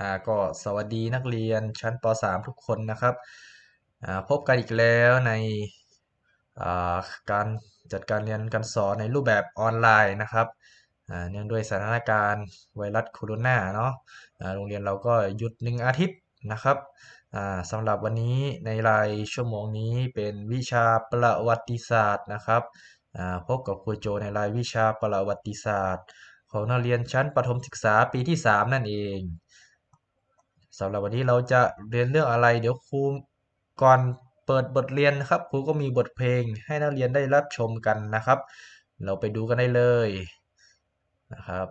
อ่าก็สวัสดีนักเรียนชั้นป .3 ทุกคนนะครับอ่าพบกันอีกแล้วในอ่าการจัดการเรียนการสอนในรูปแบบออนไลน์นะครับอ่าเนื่องด้วยสถานการณ์ไวรัสโคโรนาเนาะอ่าโรงเรียนเราก็หยุดหนึ่งอาทิตย์นะครับอ่าสำหรับวันนี้ในรายชั่วโมงนี้เป็นวิชาประวัติศาสตร์นะครับอ่าพบกับครูโจในรายวิชาประวัติศาสตร์ ของนักเรียนชั้นประถมศึกษาปีที่ 3 นั่นเอง สำหรับวันนี้เราจะเรียนเรื่องอะไร เดี๋ยวครูก่อนเปิดบทเรียนนะครับครูก็มีบทเพลงให้นักเรียนได้รับชมกันนะครับ เราไปดูกันได้เลยนะครับ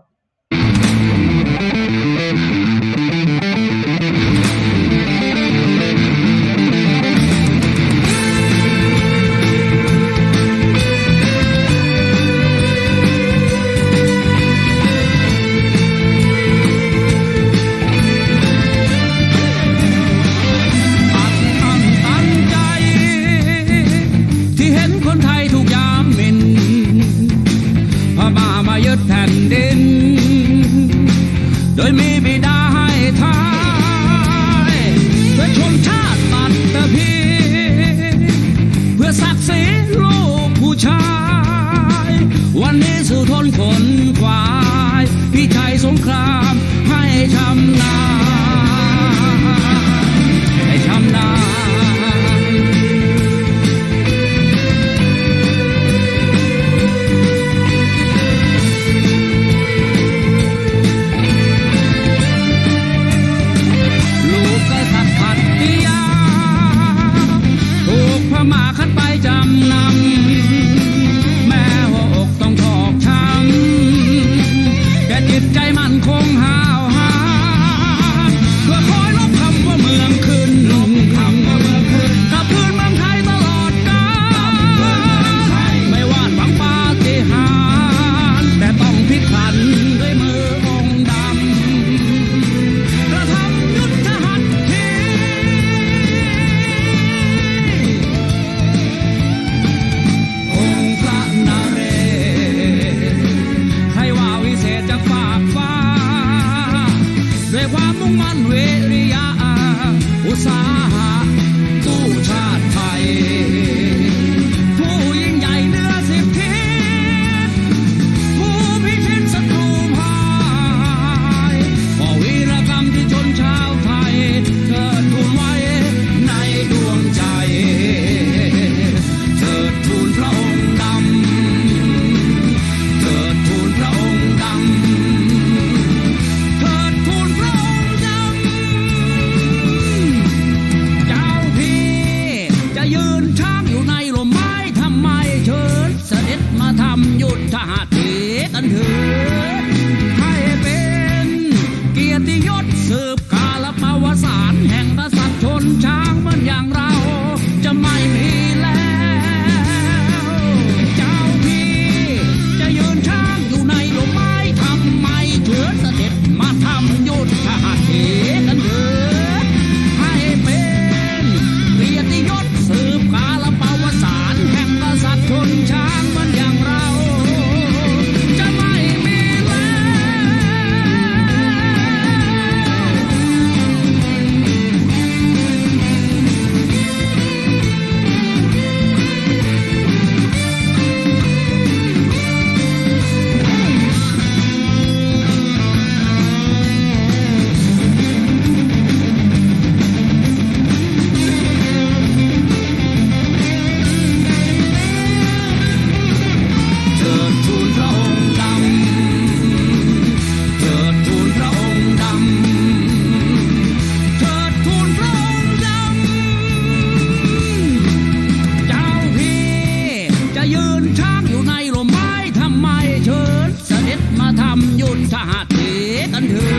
and her.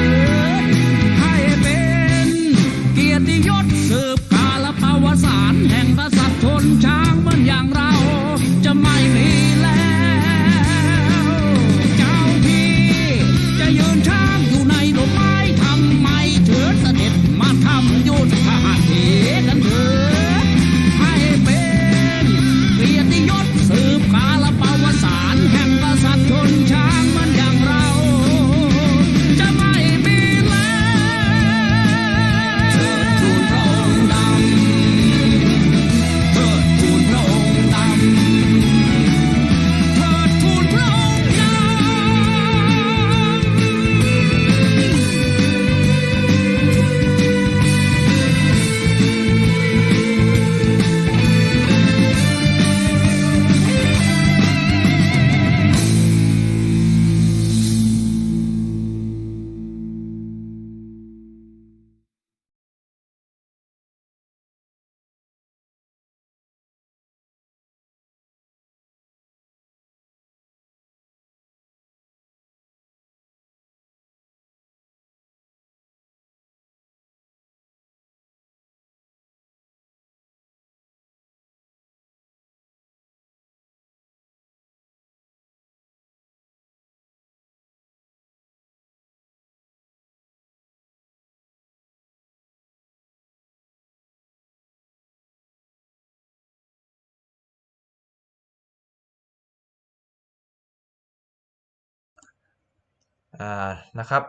นะครับ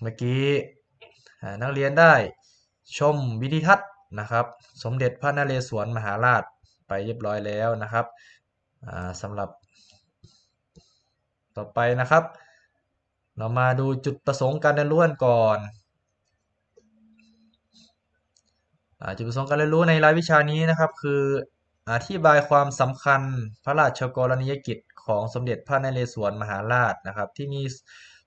เมื่อกี้นักเรียนได้ชมวิดีทัศน์นะครับ สมเด็จพระนเรศวรมหาราชไปเรียบร้อยแล้วนะครับสำหรับต่อไปนะครับ เรามาดูจุดประสงค์การเรียนรู้ก่อนอจุดประสงค์การเรียนรู้ในรายวิชานี้นะครับ คือ อธิบายความสำคัญพระราชกรณียกิจของสมเด็จพระนเรศวรมหาราชนะครับ ที่มี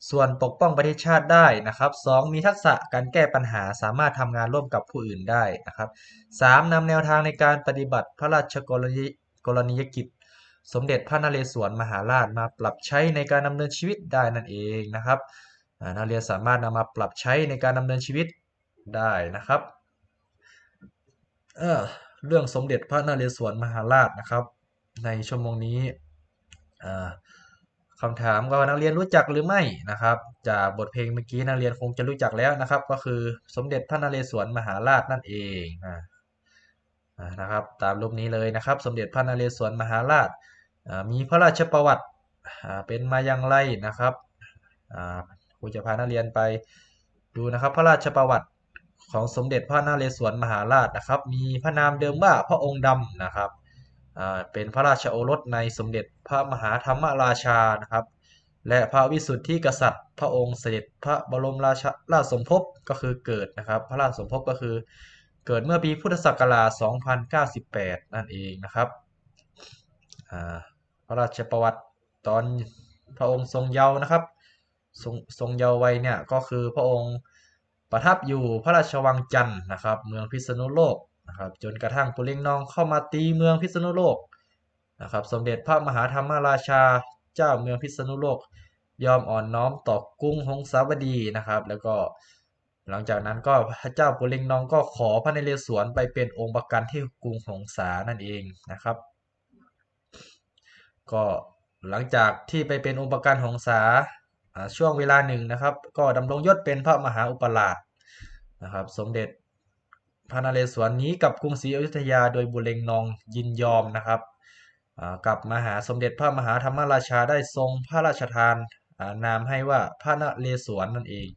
ส่วนปกป้องประเทศชาติได้นะครับ 2. มีทักษะการแก้ปัญหาสามารถทำงานร่วมกับผู้อื่นได้นะครับ 3. นำแนวทางในการปฏิบัติพระราชกรณีกรณียกิจ สมเด็จพระนเรศวรมหาราชมาปรับใช้ในการดำเนินชีวิตได้นั่นเองนะครับนักเรียนสามารถนำมาปรับใช้ในการดำเนินชีวิตได้นะครับ เออ เรื่องสมเด็จพระนเรศวรมหาราชนะครับ ในชั่วโมงนี้คำถามก็นักเรียนรู้จักหรือไม่นะครับ จากบทเพลงเมื่อกี้นักเรียนคงจะรู้จักแล้วนะครับ ก็คือสมเด็จพระนเรศวรมหาราชนั่นเองอ่าอ่านะครับตามรูปนี้เลยนะครับ สมเด็จพระนเรศวรมหาราชมีพระราชประวัติเป็นมาอย่างไรนะครับอ่าครูจะพานักเรียนไปดูนะครับ พระราชประวัติ ของสมเด็จพระนเรศวรมหาราชนะครับ มีพระนามเดิมว่าพระองค์ดำนะครับเป็นพระราชโอรสในสมเด็จพระมหาธรรมราชานะครับ และพระวิสุทธิกษัตริย์ พระองค์เสด็จพระบรมราชราชสมภพก็คือเกิดนะครับ พระราชสมภพก็คือเกิดเมื่อปีพุทธศักราช 2098 นั่นเองนะครับพระราชประวัติตอนพระองค์ทรงเยาว์นะครับ ทรงทรงเยาว์วัยเนี่ยก็คือพระองค์ ประทับอยู่พระราชวังจันทร์นะครับ เมืองพิษณุโลกนะครับ จนกระทั่งปุเรงนองเข้ามาตีเมืองพิษณุโลกนะครับ สมเด็จพระมหาธรรมราชาเจ้าเมืองพิษณุโลก ยอมอ่อนน้อมต่อกรุงหงสาวดีนะครับ แล้วก็หลังจากนั้นก็พระเจ้าปุเรงนองก็ขอพระนเรศวรไปเป็นองค์ประกันที่กรุงหงสานั่นเองนะครับ ก็หลังจากที่ไปเป็นองค์ประกันหงสา ช่วงเวลาหนึ่งนะครับ ก็ดำรงยศเป็นพระมหาอุปราชนะครับ สมเด็จพระนเรศวรนี้กับกรุงศรีอยุธยาโดยบุเรงนองยินยอมนะครับกับมหาสมเด็จพระมหาธรรมราชาได้ทรงพระราชทานานามให้ว่าพระนเรศวรนั่นเอง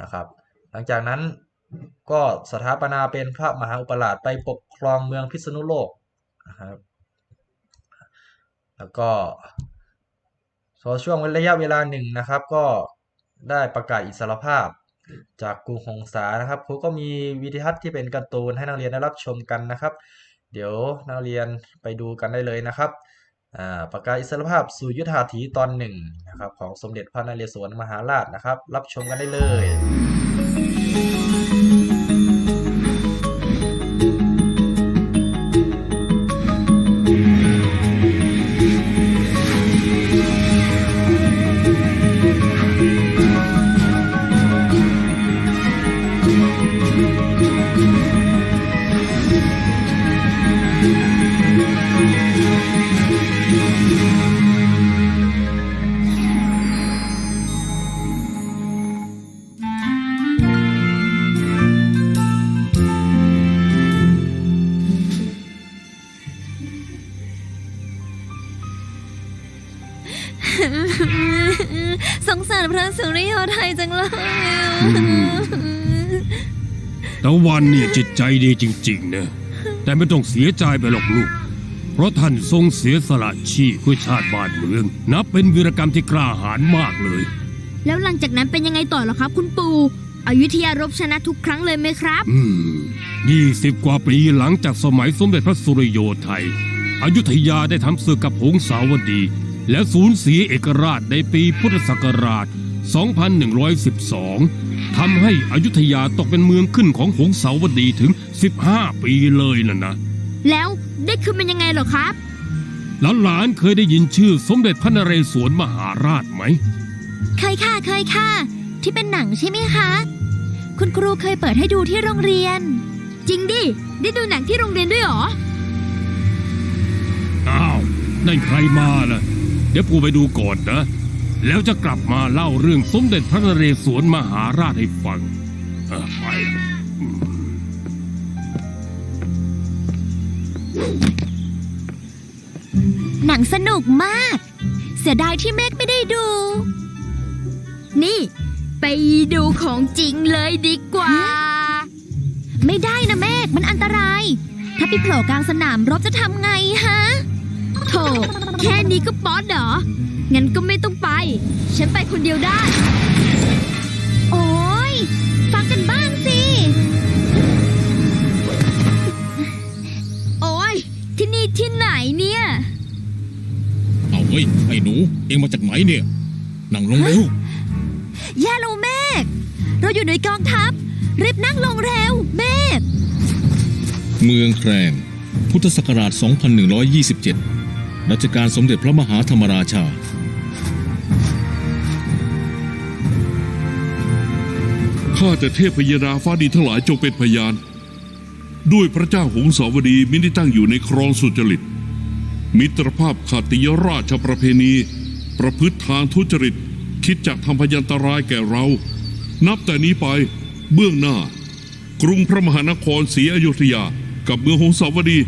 นะครับ หลังจากนั้นก็สถาปนาเป็นพระมหาอุปราชไปปกครองเมืองพิษณุโลกนะครับ แล้วก็ พอช่วงระยะเวลาหนึ่งนะครับ ก็ได้ประกาศอิสรภาพ จากกรุงหงสานะครับครูก็มีวิดีทัศน์ที่เป็นการ์ตูนให้นักเรียนได้รับชมกันนะครับ เดี๋ยวนักเรียนไปดูกันได้เลยนะครับประกาศอิสรภาพสู่ยุทธาถีตอนหนึ่งนะครับของสมเด็จพระนเรศวรมหาราชนะครับ รับชมกันได้เลย วันเนี่ยจิตใจดีจริงๆนะแต่ไม่ต้องเสียใจไปหรอกลูก เพราะท่านทรงเสียสละชีพเพื่อชาติบ้านเมือง นับเป็นวีรกรรมที่กล้าหาญมากเลย แล้วหลังจากนั้นเป็นยังไงต่อเหรอครับ คุณปู่อยุธยารบชนะทุกครั้งเลยไหมครับ อืมยี่สิบกว่าปีหลังจากสมัยสมเด็จพระสุริโยไทยอยุธยาได้ทำศึกกับหงสาวดี และสูญเสียเอกราชในปีพุทธศักราช 2112 ทำให้อยุธยาตกเป็นเมืองขึ้นของหงสาวดีถึง 15 ปีเลยน่ะนะ แล้วได้คืนเป็นยังไงเหรอครับ หลานๆเคยได้ยินชื่อสมเด็จพระนเรศวรมหาราชไหม เคยค่ะเคยค่ะ ที่เป็นหนังใช่ไหมคะ คุณครูเคยเปิดให้ดูที่โรงเรียน จริงดิ ได้ดูหนังที่โรงเรียนด้วยเหรอ อ้าว นั่นใครมาล่ะ เดี๋ยวปู่ไปดูก่อนนะ แล้วจะกลับมาเล่าเรื่องสมเด็จพระนเรศวรมหาราชให้ฟังเออไปหนังสนุกมาก เสียดายที่เมฆไม่ได้ดู นี่ ไปดูของจริงเลยดีกว่า ไม่ได้นะเมฆมันอันตราย ถ้าไปโผล่กลางสนามรบจะทำไงฮะโถแค่นี้ก็ป๊อดเหรอ งั้นก็ไม่ต้องไป ฉันไปคนเดียวได้ โอ้ยฟังกันบ้างสิ โอ้ยที่นี่ที่ไหนเนี่ย เอาเฮ้ยไอ้หนู เอ็งมาจากไหนเนี่ย นั่งลงเร็ว แย่แล้วเมฆเราอยู่ในกองทัพ รีบนั่งลงเร็ว เมฆเมืองแครงพุทธศักราช 2127 รัชกาลสมเด็จพระมหาธรรมราชา ข้าแต่เทพยดาฟ้าดินทั้งหลายจงเป็นพยาน ด้วยพระเจ้าหงสาวดีมิได้ตั้งอยู่ในครองสุจริต มิตรภาพขาติยราชประเพณี ประพฤติทางทุจริต คิดจะทำพยันตรายแก่เรา นับแต่นี้ไปเบื้องหน้า กรุงพระมหานครศรีอยุธยา กับเมืองหงสาวดี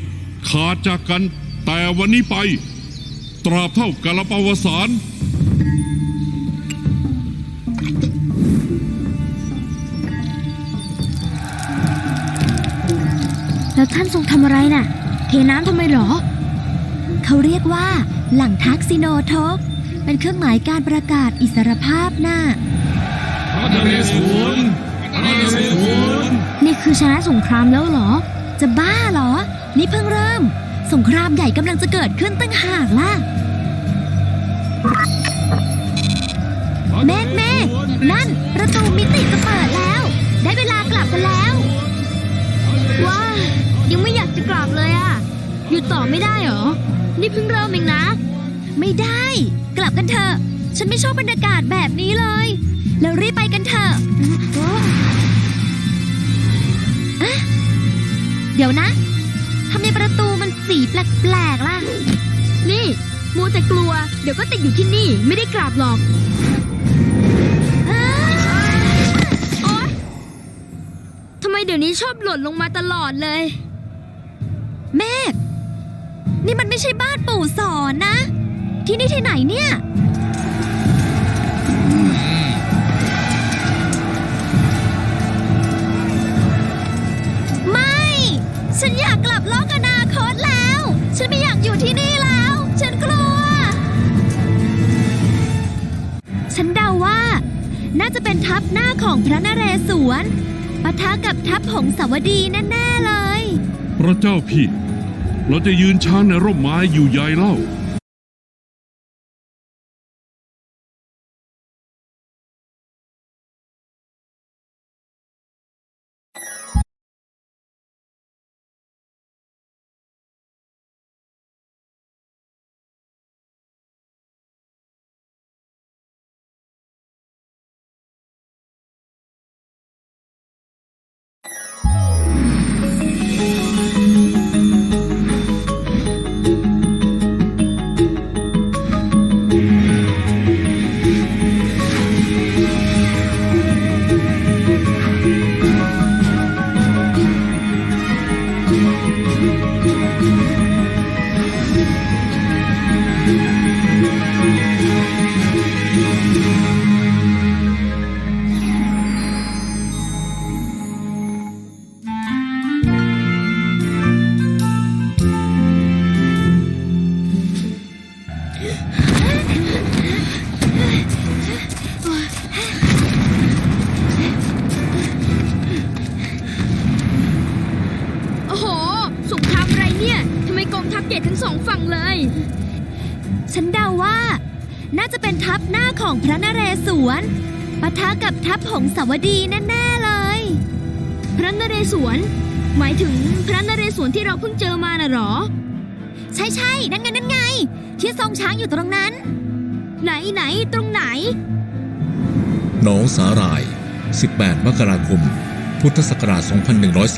ขาดจากกัน แต่วันนี้ไป ตราบเท่ากาลปาวสารแล้วท่านทรงทำอะไรน่ะ เทน้ำทำไมหรอ เขาเรียกว่า หลังทักซิโนโทกเป็นเครื่องหมายการประกาศอิสรภาพน่ะนี่คือชนะสงครามแล้วเหรอ จะบ้าเหรอ นี่เพิ่งเริ่ม สงครามใหญ่กำลังจะเกิดขึ้นตั้งหากล่ะ เมฆเมฆนั่นประตูมิติจะเปิดแล้ว ได้เวลากลับกันแล้ว ว้า ยังไม่อยากจะกลับเลยอะอยู่ต่อไม่ได้เหรอ นี่เพิ่งเริ่มเองนะ ไม่ได้ กลับกันเถอะ ฉันไม่ชอบบรรยากาศแบบนี้เลย แล้วรีบไปกันเถอะอะเดี๋ยวนะำไมประตูมันสีแปลกๆล่ะ นี่มัวแต่กลัว เดี๋ยวก็ติดอยู่ที่นี่ไม่ได้กลับหรอกโอ๊ยทำไมเดี๋ยวนี้ชอบหล่นลงมาตลอดเลย เมฆนี่มันไม่ใช่บ้านปู่สอนนะ ที่นี่ที่ไหนเนี่ย ฉันเดาว่า น่าจะเป็นทัพหน้าของพระนเรศวรปะทะกับทัพหงสาวดีแน่ ๆ เลย พระเจ้าพี่ เราจะยืนช้าในร่มไม้อยู่ใหญ่เล่า ทะกับทัพหงสาวดีแน่ๆเลย พระนเรศวร หมายถึงพระนเรศวรที่เราเพิ่งเจอมาน่ะหรอ ใช่ใช่นั่นไงนั่นไง ที่ทรงช้างอยู่ตรงนั้น ไหนไหนตรงไหน หนองสาหร่าย 18 มกราคม พุทธศักราช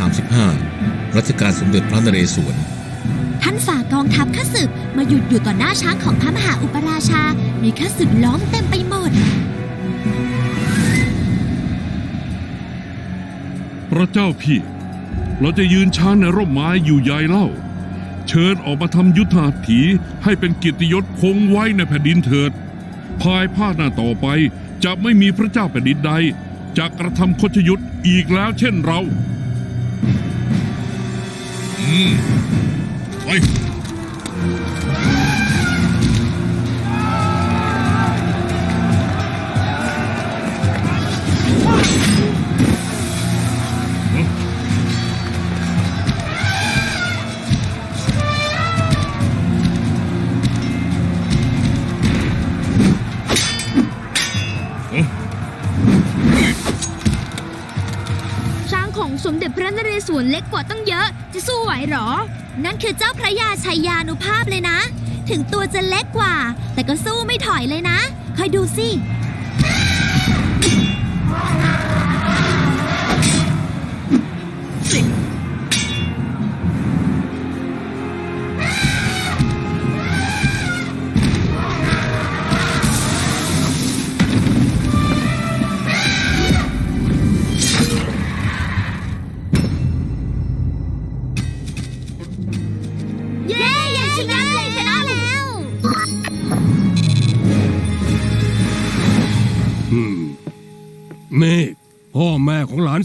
2135 รัชกาลสมเด็จพระนเรศวร ท่านฝ่ากองทัพข้าศึกมาหยุดอยู่ต่อหน้าช้างของพระมหาอุปราชา มีข้าศึกล้อมเต็มไปหมด พระเจ้าพี่ เราจะยืนช้าในร่มไม้อยู่ใหญ่เล่า เชิญออกมาทำยุทธาถีให้เป็นกิตยศคงไว้ในแผ่นดินเถิด ภายภาคหน้าต่อไปจะไม่มีพระเจ้าแผ่นดินใดจะกระทำคดชยุทธอีกแล้วเช่นเราไป เด็จพระนเรศวรเล็กกว่าตั้งเยอะ จะสู้ไหวหรอ นั่นคือเจ้าพระยาชัยยานุภาพเลยนะ ถึงตัวจะเล็กกว่า แต่ก็สู้ไม่ถอยเลยนะ คอยดูสิ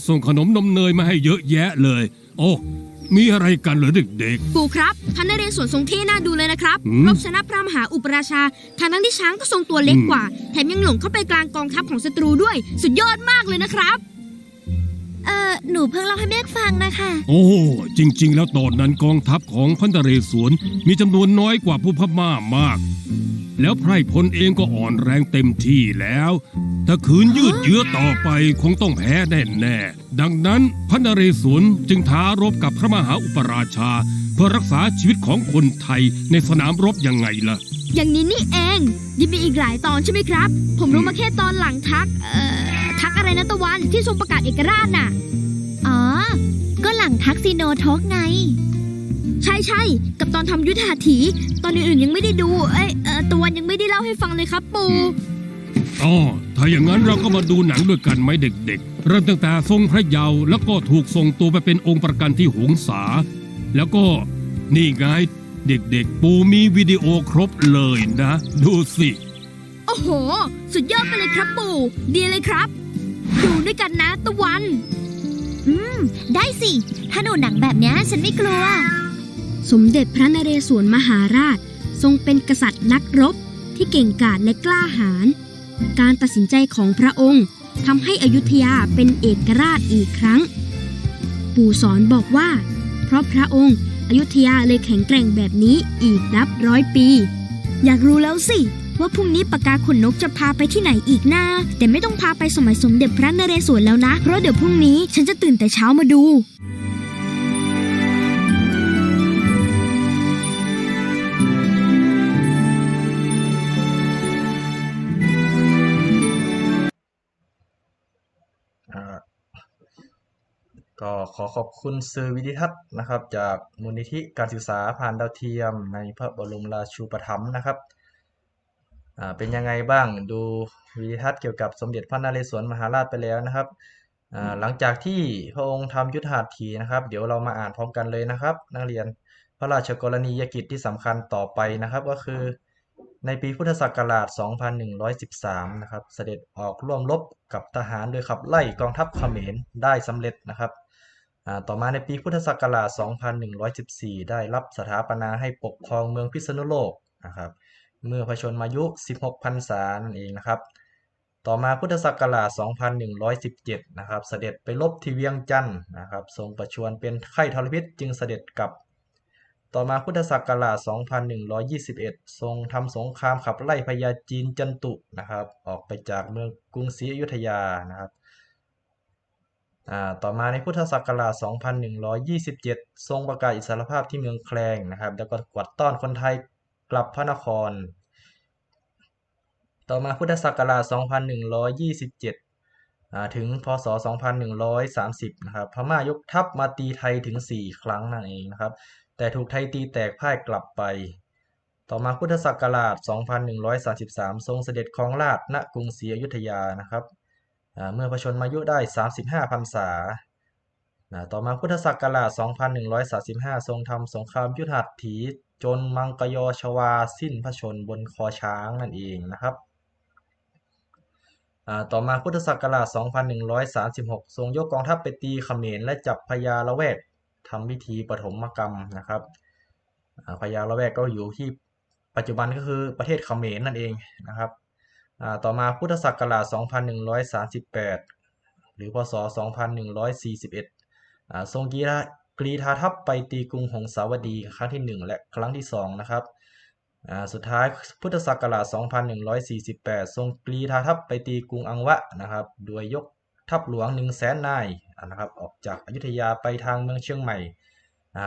ส่งขนมนมเนยมาให้เยอะแยะเลย โอ้ มีอะไรกันเหรอเด็ก ปู่ครับพระนเรศวรทรงเท่น่าดูเลยนะครับหืม รบชนะพระมหาอุปราชาทางนั้นที่ช้างก็ทรงตัวเล็กอืมกว่า แถมยังหลงเข้าไปกลางกองทัพของศัตรูด้วย สุดยอดมากเลยนะครับ เออหนูเพิ่งเล่าให้แม่ฟังนะคะ ๆ โอ้ จริง ๆ แล้วตอนนั้นกองทัพของพันตะเรศวรมีจำนวนน้อยกว่าผู้พม่ามาก แล้วไพร่พลเองก็อ่อนแรงเต็มที่แล้ว ถ้าขืนยืดเยื้อต่อไปคงต้องแพ้แน่ๆดังนั้นพันตะเรศวรจึงท้ารบกับพระมหาอุปราชา เพื่อรักษาชีวิตของคนไทยในสนามรบยังไงล่ะ อย่างนี้นี่เองยังมีอีกหลายตอนใช่ไหมครับ ผมรู้มาแค่ตอนหลังทัก เอ่อ ทักอะไรนะตะวันที่ทรงประกาศเอกราชน่ะ อ๋อ ก็หลังทักซิโนทกไง ใช่ใช่กับตอนทำยุทธหัตถี ตอนอื่นๆยังไม่ได้ดู เอ้ยเอ่อตะวันยังไม่ได้เล่าให้ฟังเลยครับปู่ อ๋อถ้าอย่างนั้นเราก็มาดูหนังด้วยกันไหมเด็กๆ เริ่มตั้งแต่ทรงพระเยาว์แล้วก็ถูกส่งตัวไปเป็นองค์ประกันที่หงสา แล้วก็นี่ไงเด็กๆ ปูมีวิดีโอครบเลยนะ ดูสิ โอ้โห สุดยอดไปเลยครับปู่ ดีเลยครับ ดูด้วยกันนะตะวัน อืม ได้สิ ถ้าหนูหนังแบบเนี้ยฉันไม่กลัว สมเด็จพระนเรศวรมหาราช ทรงเป็นกษัตริย์นักรบที่เก่งกาจและกล้าหาญ การตัดสินใจของพระองค์ทำให้อยุธยาเป็นเอกราชอีกครั้ง ปู่สอนบอกว่า เพราะพระองค์อยุธยาเลยแข็งแกร่งแบบนี้อีกนับร้อยปี อยากรู้แล้วสิว่าพรุ่งนี้ปากกาขนนกจะพาไปที่ไหนอีกนะ แต่ไม่ต้องพาไปสมัยสมเด็จพระนเรศวรแล้วนะ เพราะเดี๋ยวพรุ่งนี้ฉันจะตื่นแต่เช้ามาดู ก็ขอขอบคุณสื่อวิดิทัศน์นะครับ จากมูลนิธิการศึกษาผ่านดาวเทียม ในพระบรมราชูปถัมภ์นะครับเป็นยังไงบ้างดูวิดิทัศน์เกี่ยวกับสมเด็จพระนเรศวรมหาราชไปแล้วนะครับหลังจากที่พระองค์ทำยุทธหัตถีนะครับ เดี๋ยวเรามาอ่านพร้อมกันเลยนะครับ นักเรียนพระราชกรณียกิจที่สำคัญต่อไปนะครับ ก็คือในปีพุทธศักราช 2113 นะครับ เสด็จออกร่วมรบกับทหารโดยขับไล่กองทัพเขมรได้สำเร็จนะครับ ต่อมาในปีพุทธศักราช 2114 ได้รับสถาปนาให้ปกครองเมืองพิษณุโลกนะครับ เมื่อพระชนมายุ 16พรรษานั่นเองนะครับ ต่อมาพุทธศักราช 2117 นะครับ เสด็จไปรบที่เวียงจันทร์นะครับ ทรงประชวรเป็นไข้ทรพิษจึงเสด็จกลับ ต่อมาพุทธศักราช 2121 ทรงทำสงครามขับไล่พญาจีนจันตุนะครับ ออกไปจากเมืองกรุงศรีอยุธยานะครับ ต่อมาในพุทธศักราช 2127 ทรงประกาศอิสรภาพที่เมืองแคลงนะครับ แล้วก็กวาดต้อนคนไทยกลับพระนคร ต่อมาพุทธศักราช 2127 ถึงพศ 2130 นะครับ พม่ายกทัพมาตีไทยถึง 4 ครั้งนั่นเองนะครับ แต่ถูกไทยตีแตกพ่ายกลับไป ต่อมาพุทธศักราช 2133 ทรงเสด็จครองราชณกรุงศรีอยุธยานะครับ เมื่อพระชนมายุได้ 35พรรษา ต่อมาพุทธศักราช 2135 ทรงทำสงครามยุทธหัตถีจนมังกยชวาสิ้นพระชนบนคอช้างนั่นเองนะครับต่อมาพุทธศักราช 2136 ทรงยกกองทัพไปตีเขมรและจับพญาละแวกทำพิธีปฐมกรรมนะครับพญาละแวกก็อยู่ที่ปัจจุบันก็คือประเทศเขมรนั่นเองนะครับ ต่อมาพุทธศักราช 2138 หรือพศ 2141อ่าทรงกีฬากรีธาทัพไปตีกรุงหงสาวดีครั้งที่ 1 และครั้งที่ 2 นะครับสุดท้ายพุทธศักราช 2148 ทรงกรีธาทัพไปตีกรุงอังวะนะครับโดยยกทัพหลวง 1 0 0 0 0แสนนายนะครับออกจากอยุธยาไปทางเมืองเชียงใหม่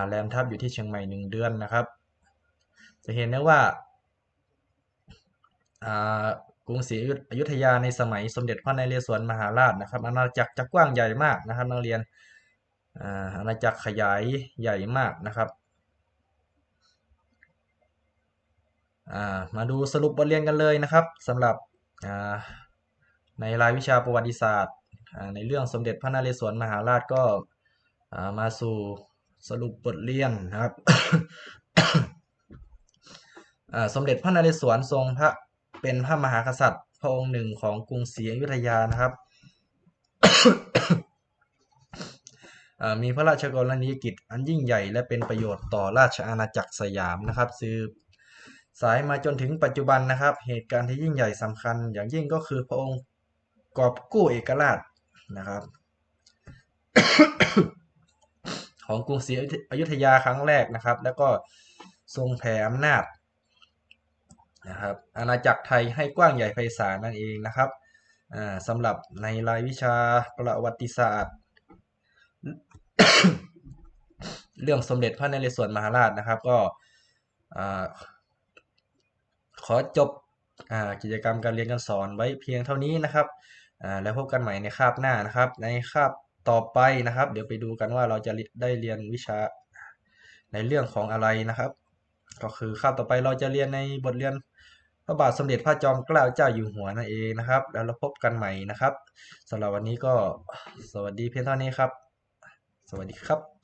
แรมทัพอยู่ที่เชียงใหม่ 1 เดือนนะครับ จะเห็นได้ว่า กรุงศรีอยุธยาในสมัยสมเด็จพระนเรศวรมหาราชนะครับอาณาจักรจะกว้างใหญ่มากนะครับนักเรียนอาณาจักรขยายใหญ่มากนะครับมาดูสรุปบทเรียนกันเลยนะครับสำหรับในรายวิชาประวัติศาสตร์ ในเรื่องสมเด็จพระนเรศวรมหาราชก็ามาสู่สรุปบทเรียนนะครับสมเด็จพระนเรศวรทรงพระ เป็นพระมหากษัตริย์ พระองค์หนึ่งของกรุงศรีอยุธยานะครับมีพระราชกรณียกิจอันยิ่งใหญ่และเป็นประโยชน์ต่อราชอาณาจักรสยามนะครับสืบสายมาจนถึงปัจจุบันนะครับ เหตุการณ์ที่ยิ่งใหญ่สำคัญ อย่างยิ่งก็คือพระองค์กอบกู้เอกราชนะครับ ของกรุงศรีอยุธยาครั้งแรกนะครับ แล้วก็ทรงแผ่อำนาจ นะครับอาณาจักรไทยให้กว้างใหญ่ไพศาลนั่นเองนะครับสำหรับในรายวิชาประวัติศาสตร์ เรื่องสมเด็จพระนเรศวรมหาราชนะครับ ก็ขอจบกิจกรรมการเรียนการสอนไว้เพียงเท่านี้นะครับแล้วพบกันใหม่ในคาบหน้านะครับ ในคาบต่อไปนะครับ เดี๋ยวไปดูกันว่าเราจะได้เรียนวิชาในเรื่องของอะไรนะครับ ก็คือคาบต่อไปเราจะเรียนในบทเรียน พระบาทสมเด็จพระจอมเกล้าเจ้าอยู่หัวนั่นเองนะครับ แล้วเราพบกันใหม่นะครับสำหรับวันนี้ก็สวัสดีเพียงเท่านี้ครับ สวัสดีครับ